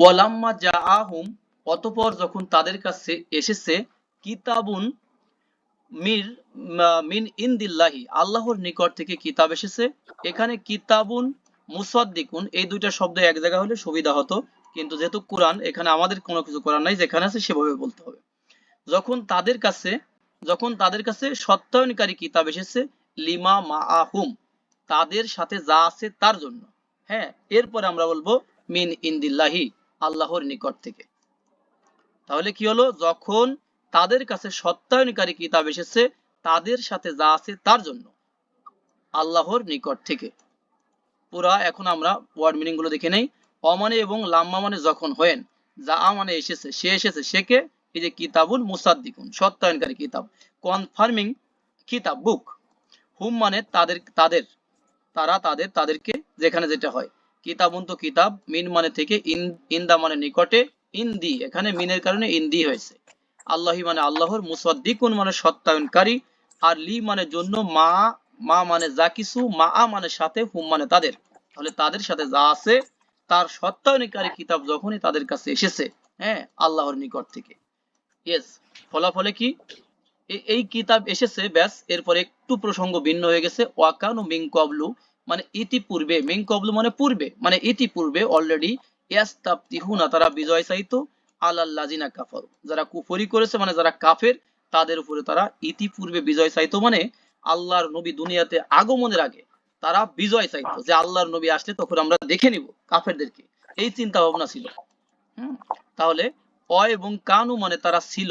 ওয়ালাম্মা যা আহুম অতপর যখন তাদের কাছে এসেছে, কিতাবুন মির মিন ইন্দিল্লাহি, আল্লাহর নিকট থেকে কিতাব এসেছে। এখানে কিতাবুন মুসাদ্দিকুন, এই দুইটা শব্দ এক জায়গায় হলে সুবিধা হতো, কিন্তু যেহেতু কোরআন, এখানে আমাদের কোনো কিছু করার নাই, যেখানে আছে সেভাবে বলতে হবে। যখন তাদের কাছে, যখন তাদের কাছে সত্যায়নকারী কিতাব এসেছে, লিমা মা আহুম তাদের সাথে যা আছে তার জন্য। হ্যাঁ এরপরে আমরা বলব মিন ইন্দিল্লাহি। আল্লাহর নিকট থেকে। তাহলে কি হলো? যখন তাদের কাছে সত্যায়নকারী কিতাব এসেছে, তাদের সাথে যা আছে তার জন্য। আল্লাহর নিকট থেকে। পুরা এখন আমরা ওয়ার্ড মিনিংগুলো দেখে নেই। অমানে এবং লাম্মা মানে যখন হয়েন, যা মানে এসেছে, সে এসেছে, সে কে? এই যে কিতাবুল মুসাদ্দিকুন, সত্যায়নকারী কিতাব। কনফার্মিং কিতাব বুক হুম মানে তাদের তাদের, তারা তাদের, তাদেরকে যেখানে যেটা হয়। কিতাবুন তো কিতাব, মিন মানে থেকে ইন, ইন্দা মানে নিকটে, ইন্দি, এখানে মিনের কারণে ইন্দি হয়েছে। আল্লাহি মানে আল্লাহর, মুসাদ্দিকুন মানে সত্যায়নকারী, আর লি মানে জন্য মা মা মানে যা কিছু, মা আ মানে সাথে, হুম মানে তাদের। তাহলে তাদের সাথে যা আছে, তার সত্যায়নকারী কিতাব যখনই তাদের কাছে এসেছে হ্যাঁ আল্লাহর নিকট থেকে। ইয়েস ফলাফলে কি? এই কিতাব এসেছে, ব্যাস, এরপর একটু প্রসঙ্গ ভিন্ন হয়ে গেছে, ওয়াকানু মিং কবলু মানে ইতিপূর্বে মিং কবলু মানে পূর্বে মানে ইতিপূর্বে অলরেডি ইয়াস্তাবতিহুনা তারা বিজয় চাইতো আলাল্লাজিনা কাফারু। যারা কুফরি করেছে মানে যারা কাফের, তাদের উপরে তারা ইতিপূর্বে বিজয় চাইতো মানে আল্লাহর নবী দুনিয়াতে আগমনের আগে তারা বিজয় চাইতো, যে আল্লাহর নবী আসলে তখন আমরা দেখে নিব কাফেরদেরকে। এই চিন্তা ভাবনা ছিল তাহলে অ এবং কানু মানে তারা ছিল,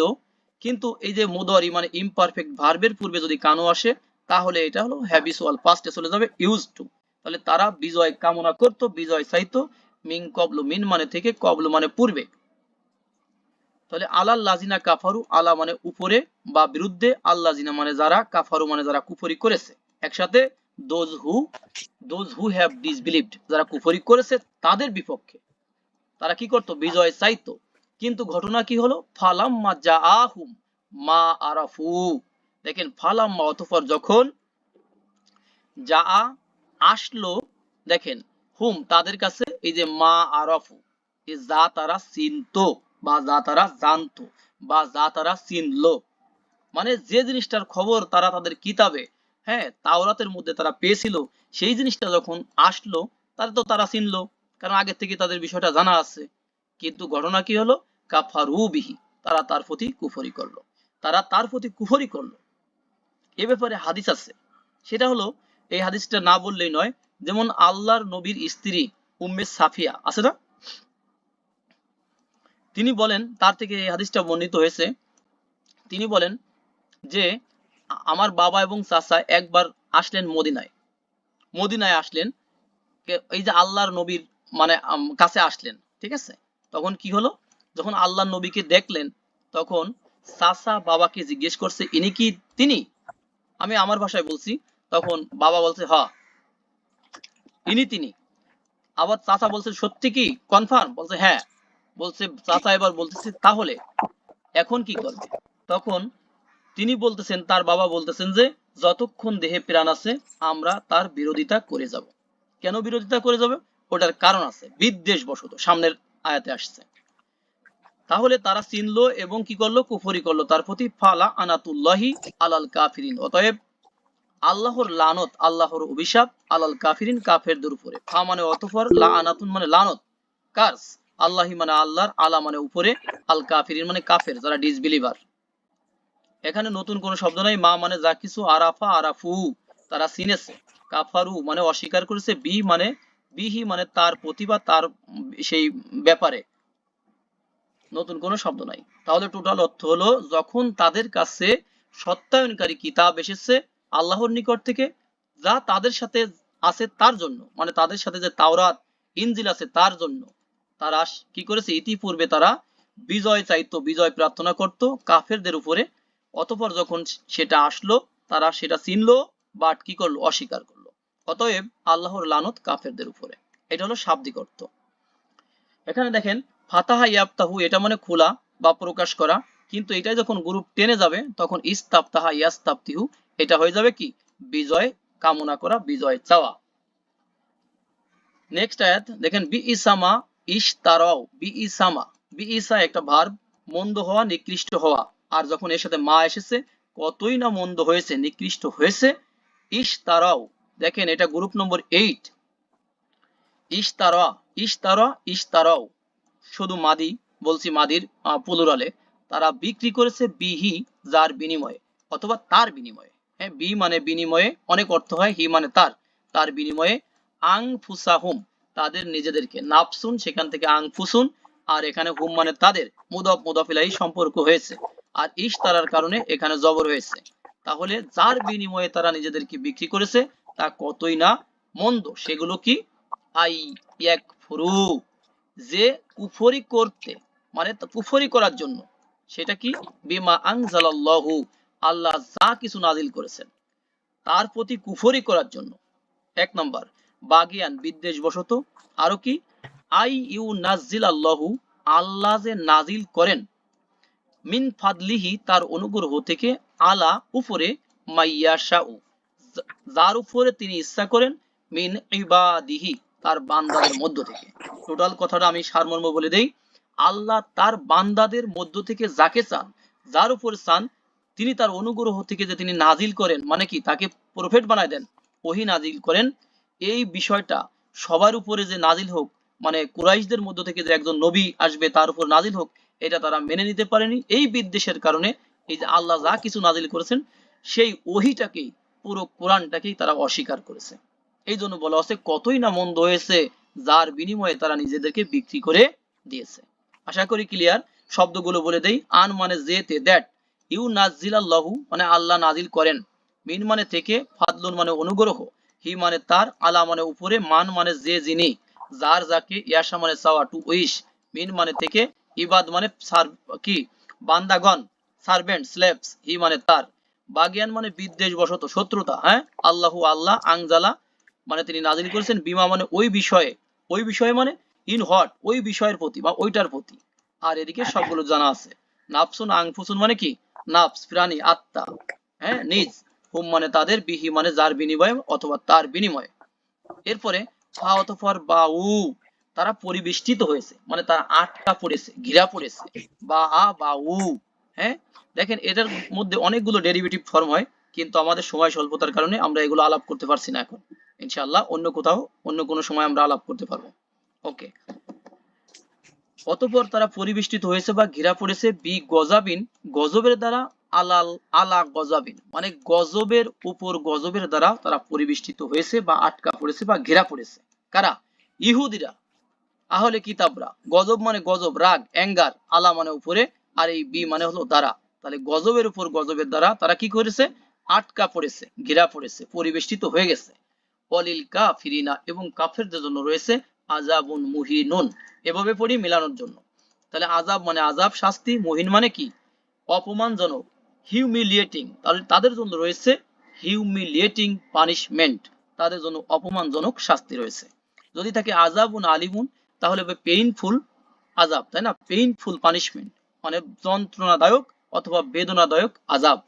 কিন্তু এই যে মুদারি মানে ইমপারফেক্ট ভার্বের পূর্বে যদি কানু আসে তাহলে এটা হলো হ্যাবিসুয়াল পাস্টে চলে যাবে ইউজ টু তাহলে তারা বিজয় কামনা করত, বিজয় চাইতো, মিন কবলু মিন মানে থেকে কবলু মানে পূর্বে। তাহলে আলাল লাজিনা কাফারু, আলা মানে উপরে বা বিরুদ্ধে আল্লাহ জিনা মানে যারা, কাফারু মানে যারা কুফরি করেছে। একসাথে those who those who have disbelieved যারা কুফরি করেছে, তাদের বিপক্ষে। তারা কি করতো? বিজয় চাইতো। কিন্তু ঘটনা কি হলো? ফালাম মা আহুম মা আরাফু। দেখেন, ফালাম অতঃপর যখন যা আসলো, দেখেন, হুম, তাদের কাছে এই যে মা আরাফু যা তারা চিনতো বা যা তারা জানতো বা যা তারা চিনলো। মানে যে জিনিসটার খবর তারা তাদের কিতাবে হ্যাঁ তাওরাতের মধ্যে তারা পেয়েছিল, সেই জিনিসটা যখন আসলো তাহলে তো তারা চিনলো, কারণ আগে থেকে তাদের বিষয়টা জানা আছে। কিন্তু ঘটনা কি হলো? কাফারু বিহি, তারা তার প্রতি কুফরি করল। তারা তার প্রতি কুফরি করল। এ ব্যাপারে হাদিস আছে। সেটা হলো, এই হাদিসটা না বললেই নয়, যেমন আল্লাহর নবীর স্ত্রী উম্মে সাফিয়া, আছে না? তিনি বলেন, তার থেকে এই হাদিসটা বর্ণিত হয়েছে, তিনি বলেন যে, আমার বাবা এবং চাচা একবার আসলেন মদিনায়। মদিনায় আসলেন এই যে আল্লাহর নবীর মানে কাছে আসলেন, ঠিক আছে? তখন কি হলো? যখন আল্লাহর নবীকে দেখলেন, তখন চাচা বাবাকে জিজ্ঞেস করছে, ইনি কি তিনি? আমি আমার ভাষায় বলছি, তখন বাবা বলছে, হ। ইনি তিনি। আবার চাচা বলছে, সত্যি কি? কনফার্ম? বলছে হ্যাঁ। বলছে, চাচা এবার বলতেছে, তাহলে এখন কি করবে? তখন তিনি বলতেছেন, তার বাবা বলতেছেন যে, যতক্ষণ দেহে প্রাণ আছে, আমরা তার বিরোধিতা করে যাব। কেন বিরোধিতা করে যাবে? ওটার কারণ আছে। বিদ্বেষ বশত সামনের আয়াতে আসছে। তাহলে তারা চিনলো এবং কি করল? কুফরি করল। তার প্রতি ফালা আনাতুল্লাহি আলাল কাফিরিন। অতএব আল্লাহর লানত, আল্লাহর অভিশাপ আলাল কাফিরিন কাফেরদের উপরে। ফা মানে অতঃপর, লা আনাতুন মানে লানত। কার্স, আল্লাহি মানে আল্লাহর, আলা মানে উপরে, আল কাফিরিন মানে কাফের, যারা ডিসবিলিভার এখানে নতুন কোনো শব্দ নাই, মা মানে যা কিছু, আরাফা, আরাফু, তারা চিনেছে। কাফারু মানে অস্বীকার করেছে, বি মানে বিহি মানে তার প্রতি বা তার সেই ব্যাপারে। নতুন কোনো শব্দ নাই। তাহলে টোটাল অর্থ হলো, যখন তাদের কাছে সত্যায়নকারী কিতাব এসেছে আল্লাহর নিকট থেকে, যা তাদের সাথে আছে তার জন্য মানে তাদের সাথে যে তাওরাত, ইনজিল আছে তার জন্য, তারা কি করেছে? ইতিপূর্বে তারা বিজয় চাইতো, বিজয় প্রার্থনা করত কাফেরদের উপরে, অতঃপর যখন সেটা আসলো, তারা সেটা চিনলো বাট কি করল? অস্বীকার করল। অতএব আল্লাহর লানত কাফেরদের উপরে। এটা হলো শাব্দিক অর্থ। এখানে দেখেন ফাতাহা ইয়াফতাহু, এটা মানে খোলা বা প্রকাশ করা। কিন্তু এটাই যখন গ্রুপ টেনে যাবে, তখন ইস্তাফতাহা ইয়াস্তাফতিহু, এটা হয়ে যাবে কি? বিজয় কামনা করা, বিজয় চাওয়া। নেক্সট আয়াত, দেখেন বি ইসামা ইশতারাও বি ইসামা বি ইসা একটা ভার্ব মন্দ হওয়া, নিকৃষ্ট হওয়া। আর যখন এর সাথে মা এসেছে, কতই না মন্দ হয়েছে, নিকৃষ্ট হয়েছে ইশতারাও দেখেন, এটা গ্রুপ নম্বর এইট ইশতারা ইশতারা ইশতারাও শুধু মাদি, বলছি মাদির পুলুরালে তারা বিক্রি করেছে বিহি যার বিনিময়ে, অথবা তার বিনিময়ে। হ্যাঁ বি মানে বিনিময়ে অনেক অর্থ হয়, হি মানে তার। তার বিনিময়ে আং ফুসাহুম তাদের নিজেদেরকে। নাফসুন, সেখান থেকে আং ফুসুন আর এখানে হুম মানে তাদের। মুদফ, মুদফিলাই সম্পর্ক হয়েছে। আর ইশ তারার কারণে এখানে জবর হয়েছে। তাহলে যার বিনিময়ে তারা নিজেদেরকে বিক্রি করেছে, তা কতই না মন্দ। সেগুলো কি? আই এক ফুরু যে কুফরি করতে মানে কুফরি করার জন্য, সেটা কি? বিমা আনজালাল্লাহু, আল্লাহ যা কিছু নাজিল করেছেন, তার প্রতি কুফরি করার জন্য। এক নম্বর, বাগিয়ান বিদ্বেষ বশত আরও কি? আই ইউ নাজিল আল্লাহু আল্লাহ যে নাজিল করেন, মিন ফাদলিহি, তার অনুগ্রহ থেকে আলা উপরে মাইয়াশাউ যার উপরে তিনি ইচ্ছা করেন, মিন ইবাদিহি, তার বান্দাদের মধ্য থেকে। টোটাল কথাটা আমি সারমর্ম বলে দেই। আল্লাহ তার বান্দাদের মধ্য থেকে যাকে চান, যার উপর চান, তিনি তার অনুগ্রহ থেকে যে তিনি নাজিল করেন মানে কি, তাকে প্রফেট বানায় দেন, ওহি নাজিল করেন। এই বিষয়টা সবার উপরে যে নাজিল হোক মানে কুরাইশদের মধ্য থেকে যে একজন নবী আসবে তার উপর নাজিল হোক, এটা তারা মেনে নিতে পারেনি। এই বিদ্বেষের কারণে এই যে আল্লাহ যা কিছু নাজিল করেছেন, সেই ওহিটাকেই, পুরো কোরআনটাকেই তারা অস্বীকার করেছে। এই জন্য বলা হচ্ছে, কতই না মন্দ হয়েছে যার বিনিময়ে তারা নিজেদেরকে বিক্রি করে দিয়েছে। আশা করি ক্লিয়ার শব্দগুলো বলে দেই। আন মানে যেতে দ্যাট ইউ নাজিল আল্লাহু মানে আল্লাহ নাজিল করেন। মিন মানে থেকে, ফাদলুন মানে অনুগ্রহ। হি মানে তার, আলা মানে উপরে, মান মানে যে যিনি। যার যাকে, ইয়াসা মানে চাওয়া টু উইশ মিন মানে থেকে, ইবাদ মানে কি? বান্দাগণ সার্ভেন্ট স্লেভস হি মানে তার। বাগিয়ান মানে বিদ্বেষ বশত শত্রুতা হ্যাঁ? আল্লাহু আল্লাহ, আংজালা মানে তিনি নাজিল করেছেন। বিমা মানে ওই বিষয়ে। ওই বিষয়ে মানে ইন হট ওই বিষয়ের প্রতি বা ওইটার প্রতি। আর এদিকে সবগুলো জানা আছে। নাফসুন আংফুসুন মানে কি? নাফস প্রাণী আত্মা। হ্যাঁ নিজ। হুম মানে তাদের বিহি মানে যার বিনিময়ে অথবা তার বিনিময়ে। এরপরে ফা অথফর বা উ তারা পরিবেষ্টিত হয়েছে। মানে তারা আটকা পড়েছে ঘিরা পড়েছে। বা আ বা উ হ্যাঁ? দেখেন এটার মধ্যে অনেকগুলো ডেরিভেটিভ ফর্ম হয় কিন্তু আমাদের সময় স্বল্পতার কারণে আমরা এগুলো আলাপ করতে পারছি না এখন। ইনশাআল্লাহ অন্য কোথাও, অন্য কোনো সময় আমরা আলাপ করতে পারব। ওকে অতঃপর তারা পরিবেষ্টিত হয়েছে বা ঘেরা পড়েছে বি গজাবিন, গজবের দ্বারা আলাল, আলা গজাবিন। মানে গজবের উপর গজবের দ্বারা তারা পরিবেষ্টিত হয়েছে বা আটকা পড়েছে বা ঘেরা পড়েছে। কারা? ইহুদিরা। আহলে কিতাবরা। গজব মানে গজব, রাগ, অ্যাঙ্গার। আলা মানে উপরে, আর এই বি মানে হলো দ্বারা। তাহলে গজবের উপর গজবের দ্বারা তারা কি করেছে? আটকা পড়েছে, ঘেরা পড়েছে, পরিবেষ্টিত হয়ে গেছে। অলিল কাফিরিনা এবং কাফেরদের জন্য রয়েছে আজাবুন মুহিনুন। এভাবে পড়ি মিলানোর জন্য। তাহলে আজাব মানে আজাব শাস্তি, মুহিন মানে কি? অপমানজনক, হিউমিলিয়েটিং। তাহলে তাদের জন্য রয়েছে হিউমিলিয়েটিং পানিশমেন্ট। তাদের জন্য অপমানজনক শাস্তি রয়েছে। যদি থাকে আজাবুন আলিমুন, তাহলে হবে পেইনফুল আজাব তাই না? পেইনফুল পানিশমেন্ট মানে যন্ত্রণাদায়ক অথবা বেদনাদায়ক আজাব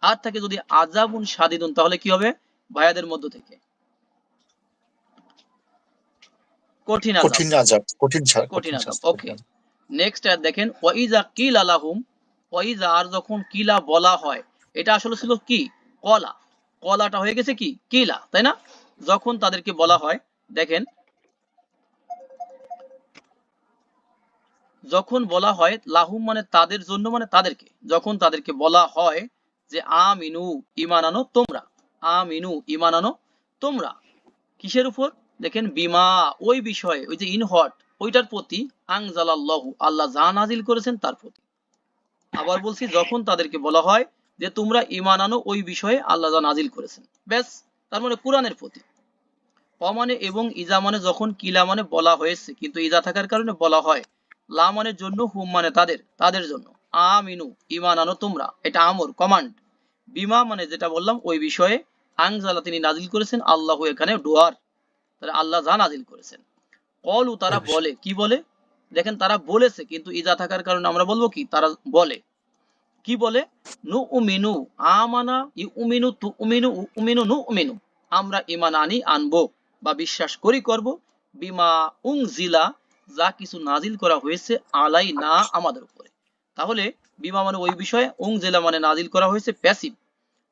আর থাকে যদি আজাবুন সাদিদুন, তাহলে কি হবে? ভাইয়াদের মধ্য থেকে। কঠিন। ওকে নেক্সট আর দেখেন ওয়াইজা কিল আলাহুম ওয়াইজা আর যখন কিলা বলা হয় এটা আসলে ছিল কি? কলা। কলাটা হয়ে গেছে কি? কিলা তাই না? যখন তাদেরকে বলা হয় দেখেন যখন বলা হয় লাহুম মানে তাদের জন্য মানে তাদেরকে। যখন তাদেরকে বলা হয় যে আমিনু ইমান আনো তোমরা। আমিনু ইমান আনো তোমরা। কিসের উপর? দেখেন, বিমা, ওই বিষয়ে, ওই যে ইনহট, ওইটার প্রতি আংজালাল্লাহু আল্লাহ যা নাজিল করেছেন তার প্রতি। আবার বলছি, যখন তাদেরকে বলা হয় যে, তোমরা ইমান আনো, ওই বিষয়ে আল্লাহ যা নাজিল করেছেন। ব্যাস, তার মানে কোরআনের প্রতি। অমানে এবং ইজা মানে যখন কিলা মানে বলা হয়েছে, কিন্তু ইজা থাকার কারণে বলা হয়, লা মানের জন্য, হুম মানে তাদের তাদের জন্য। আমিনু ইমান আনো তোমরা, এটা আমর, কমান্ড। বিমা মানে যেটা বললাম, ওই বিষয়ে আংজালা তিনি নাজিল করেছেন, আল্লাহ এখানে ডোয়ার। তাহলে আল্লাহ যা নাজিল করেছেন। কলু তারা বলে কি বলে? দেখেন তারা বলেছে কিন্তু ইজা থাকার কারণে আমরা বলব কি? তারা বলে। কি বলে? নু উমিনু আমানা ই উমিনু তু উমিনু উমিনু নু উমিনু। আমরা ইমান আনি আনব বা বিশ্বাস করি করব। বিমা উং জিলা যা কিছু নাজিল করা হয়েছে আলাই না আমাদের উপরে। তাহলে বিমা মানে ওই বিষয়ে উংজেলা মানে নাজিল করা হয়েছে প্যাসিভ।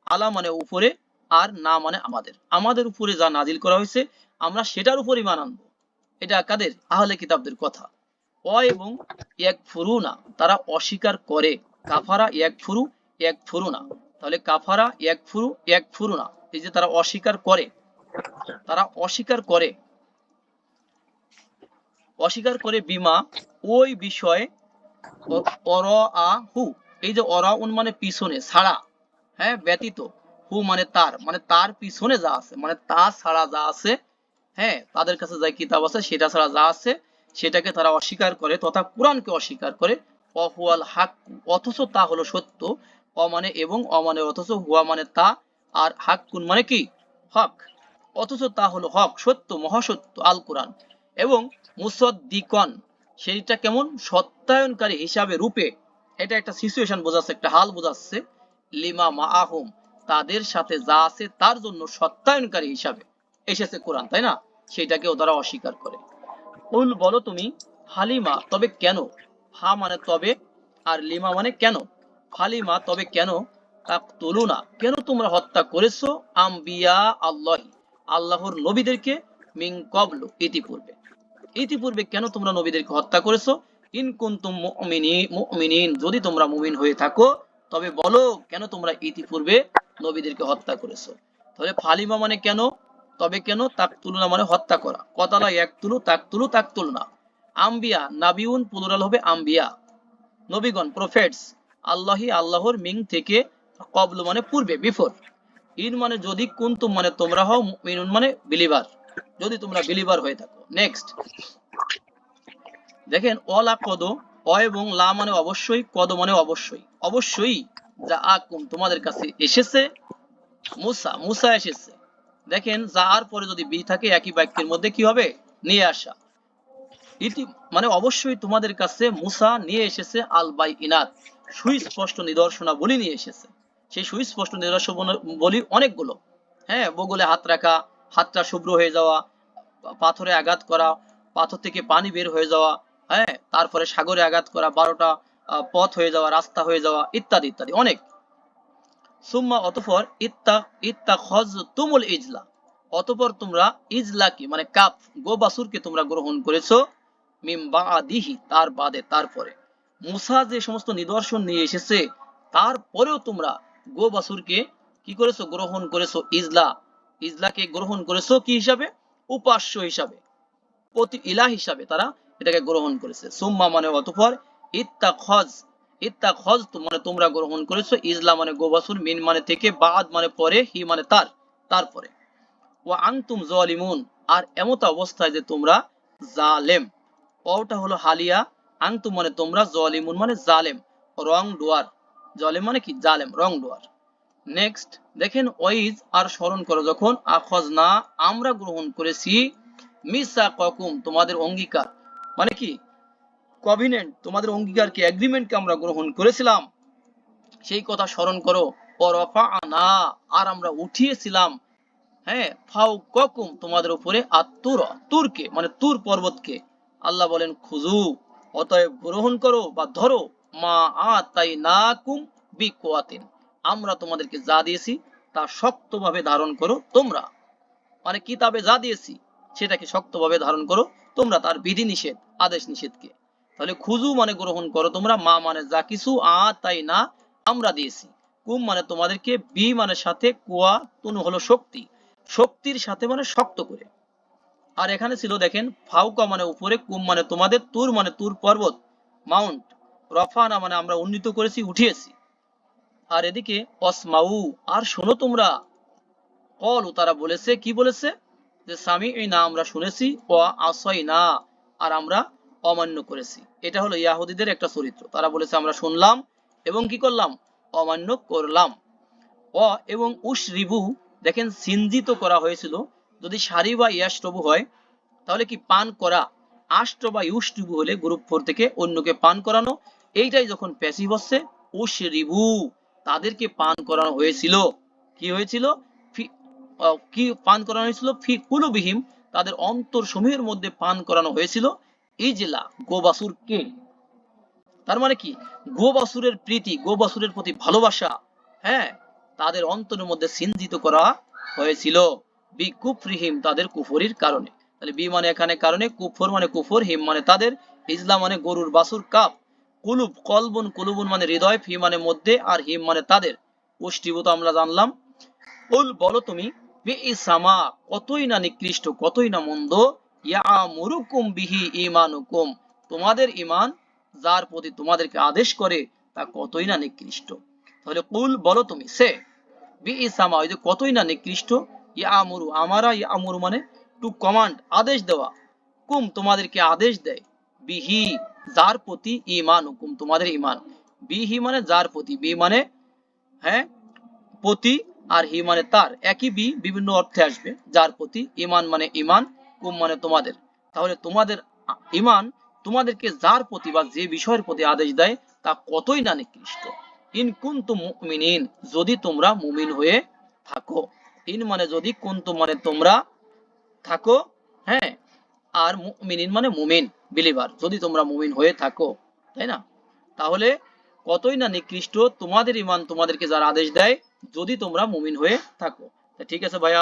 আলা মানে উপরে আর না মানে আমাদের। আমাদের উপরে যা নাজিল করা হয়েছে আমরা সেটার উপর ইমান আনব। এটা কাদের? আহলে কিতাবদের কথা। অ এবং এক ফুরু না তারা অস্বীকার করে। কাফারা এক ফুরু এক ফুরু না তাহলে কাফারা এক ফুরু এক ফুরু না এই যে তারা অস্বীকার করে। তারা অস্বীকার করে। অস্বীকার করে বিমা, ওই বিষয়ে অর আ হু এই যে অরা উন মানে পিছনে ছাড়া হ্যাঁ ব্যতীত। হু মানে তার। মানে তার পিছনে যা আছে মানে তা ছাড়া যা আছে হ্যাঁ তাদের কাছে যা কিতাব আছে, সেটা ছাড়া যা আছে, সেটাকে তারা অস্বীকার করে, তথা কোরআনকে অস্বীকার করে, অহুয়াল হাক, অথচ তা হলো সত্য অ মানে এবং অ মানে অথচ হুয়া মানে তা, আর হাক্কুন মানে কি? হক। অথচ তা হলো হক, সত্য, মহাসত্য আল কোরআন এবং মুসদ্দিকন, সেইটা কেমন? সত্যায়নকারী হিসাবে রূপে। এটা একটা সিচুয়েশন বোঝাচ্ছে, একটা হাল বোঝাচ্ছে। লিমা মাআহুম, তাদের সাথে যা আছে, তার জন্য সত্যায়নকারী হিসাবে। এসেছে কোরআন, তাই না? সেটাকেও তারা অস্বীকার করে। উল বলো তুমি হালিমা তবে কেন? হা মানে তবে, আর লিমা মানে কেন? হালিমা তবে কেন? তাকতুলুনা, কেন তোমরা হত্যা করেছ? আম্বিয়া আল্লাহি, আল্লাহর নবীদেরকে মিন কবলু ইতিপূর্বে। ইতিপূর্বে কেন তোমরা নবীদেরকে হত্যা করেছ? ইন কুনতুম যদি তোমরা মুমিন হয়ে থাকো, তবে বলো কেন তোমরা ইতিপূর্বে নবীদেরকে হত্যা করেছ? তাহলে ফালিমা মানে কেন? তবে কেন তাকতুলুনা মানে হত্যা করা? কতালা একতুলু তাকতুলু তাকতুলনা আম্বিয়া, নাবিউন প্লুরাল হবে আম্বিয়া। নবীগণ প্রফেটস আল্লাহি আল্লাহর মিং থেকে কবল মানে পূর্বে বিফোর ইন মানে যদি কুন্তুম মানে তোমরা হও মিনুন মানে বিলিভার যদি তোমরা বিলিভার হয়ে থাকো। নেক্সট দেখেন, অলা কদ, অ এবং লা মানে অবশ্যই, কদ মানে অবশ্যই। অবশ্যই যা আকুম তোমাদের কাছে এসেছে, মুসা মুসা এসেছে। দেখেন যা আর পরে যদি বি থাকে, একই বাক্যের মধ্যে কি হবে? নিয়ে আসা। ইতি মানে অবশ্যই তোমাদের কাছে মুসা নিয়ে এসেছে আল বাই ইনাত সুস্পষ্ট নিদর্শনা বলি নিয়ে এসেছে। সেই সুস্পষ্ট নিদর্শন বলি অনেকগুলো। হ্যাঁ বগলে হাত রাখা, হাতটা শুভ্র হয়ে যাওয়া, পাথরে আঘাত করা, পাথর থেকে পানি বের হয়ে যাওয়া হ্যাঁ তারপরে সাগরে আঘাত করা, বারোটা পথ হয়ে যাওয়া, রাস্তা হয়ে যাওয়া, ইত্যাদি ইত্যাদি, অনেক। সুম্মা, অতঃপর ইত্তা ইত্তা খজ তুমুল ইজলা। অতঃপর তোমরা ইজলা কি মানে কাপ, গো বাসুরকে তোমরা গ্রহণ করেছ তার বাদে তারপরে। মুসা যে সমস্ত নিদর্শন নিয়ে এসেছে, তারপরেও তোমরা গো বাসুরকে কি করেছ? গ্রহণ করেছ। ইজলা, ইজলাকে গ্রহণ করেছ কি হিসাবে? উপাস্য হিসাবে। প্রতি ইলা হিসাবে তারা এটাকে গ্রহণ করেছে। সুম্মা মানে অতঃপর ইত্তা খজ ইত্তা খজ মানে তোমরা গ্রহণ করেছ ইজলা মানে গোবাসুর, মিন মানে থেকে বাদ মানে পরে, হি মানে তার, তারপরে। আংতুম জলিমুন, আর এমত অবস্থায় যে তোমরা জালেম। অটা হলো হালিয়া আংতুম মানে তোমরা জলিমুন মানে জালেম, রং ডুয়ার। জলেম মানে কি? জালেম, রং ডুয়ার। নেক্সট, দেখেন আর স্মরণ করো, যখন আখজ না আমরা গ্রহণ করেছি মিসা ককুম তোমাদের অঙ্গীকার। মানে কি? কভিনেন্ট তোমাদের অঙ্গীকারকে এগ্রিমেন্টকে আমরা গ্রহণ করেছিলাম। সেই কথা স্মরণ করো পরফা না আর আমরা উঠিয়েছিলাম হ্যাঁ ফাউ ককুম তোমাদের উপরে আত্মুর তুরকে মানে তুর পর্বতকে। আল্লাহ বলেন, খুজু, অতএব গ্রহণ করো বা ধরো, মা আ তাই না কুম বি কোয়াতিন আমরা তোমাদেরকে যা দিয়েছি, তা শক্তভাবে ধারণ করো তোমরা। মানে কিতাবে যা দিয়েছি, সেটাকে শক্তভাবে ধারণ করো তোমরা তার বিধি নিষেধ আদেশ নিষেধকে। তাহলে খুজু মানে গ্রহণ করো, তোমরা মা মানে যা কিছু, আ তাই না, আমরা দিয়েছি। কুম মানে তোমাদেরকে, বি মানে সাথে, কুয়া তুনু হলো শক্তি। শক্তির সাথে মানে শক্ত করে। আর এখানে ছিল দেখেন, ফাউকা মানে উপরে, কুম মানে তোমাদের, তুর মানে তুর পর্বত, মাউন্ট। রফানা মানে আমরা উন্নীত করেছি, উঠিয়েছি। আর এদিকে, অসমাউ, আর শোনো তোমরা, কল, তারা বলেছে, কি বলেছে? যে স্বামী এই না আমরা শুনেছি ও আসই না আর আমরা অমান্য করেছি। এটা হলো ইয়াহুদিদের একটা চরিত্র। তারা বলেছে, আমরা শুনলাম এবং কি করলাম? অমান্য করলাম। অ এবং উস রিবু দেখেন সিঞ্জিত করা হয়েছিল। যদি সারি বা ইয়াষ্টবু হয়, তাহলে কি পান করা? আষ্ট বা ইউষ্টবু হলে গ্রুপ ফোর থেকে অন্যকে পান করানো। এইটাই যখন প্যাসিভ হচ্ছে উস রিবু তাদেরকে পান করানো হয়েছিল। কি হয়েছিল? কি পান করানো হয়েছিল? ফি কুলুবিহীম তাদের অন্তর সমূহের মধ্যে পান করানো হয়েছিল। ইজলা গোবাসুর কে? তার মানে কি? গোবাসুরের প্রীতি, গোবাসুরের প্রতি ভালোবাসা হ্যাঁ তাদের অন্তরের মধ্যে সিঞ্জিত করা হয়েছিল। বি কুফরিহিম তাদের কুফরির কারণে। তাহলে বি মানে এখানে কারণে? কুফর মানে কুফর, হিম মানে তাদের ইসলাম মানে গরুর বাসুর কাপ। কুলুব, কলবুন, কুলুবুন মানে হৃদয়, ফি মানে মধ্যে, আর হিম মানে তাদের। পুষ্টিভূত আমরা জানলাম। উল বলো তুমি, বি ইসামা কতই না নিকৃষ্ট, কতই না মন্দ ইয়ামুরুকুম বিহি ঈমানুকুম। তোমাদের ঈমান যার প্রতি তোমাদেরকে আদেশ করে তা কতই না নিকৃষ্ট। তাহলে কুল বলো তুমি, সে? বি ইসামা ওই যে কতই না নিকৃষ্ট? ইয়ামুরু, আমারা ইয়ামুরু মানে টু কমান্ড আদেশ দেওয়া। কুম, তোমাদেরকে আদেশ দেয়। বিহি, যার প্রতি ঈমান হুকুম তোমাদের ঈমান। বিহি মানে যার প্রতি, বি মানে হ্যাঁ প্রতি, আর হি মানে তার। একই বি বিভিন্ন অর্থে আসবে। যার প্রতি ইমান মানে ইমান কুম মানে তোমাদের। তাহলে তোমাদের ইমান তোমাদেরকে যার প্রতি বা যে বিষয়ের প্রতি আদেশ দেয়, তা কতই না নিকৃষ্ট। ইন কুন্তু মুমিনিন, যদি তোমরা মুমিন হয়ে থাকো। ইন মানে যদি কুন্তু মানে তোমরা থাকো হ্যাঁ? আর মুমিনিন মানে মুমিন বিলিভার যদি তোমরা মুমিন হয়ে থাকো, তাই না? তাহলে কতই না নিকৃষ্ট তোমাদের ইমান তোমাদেরকে যার আদেশ দেয়, যদি তোমরা মুমিন হয়ে থাকো। ঠিক আছে ভাইয়া?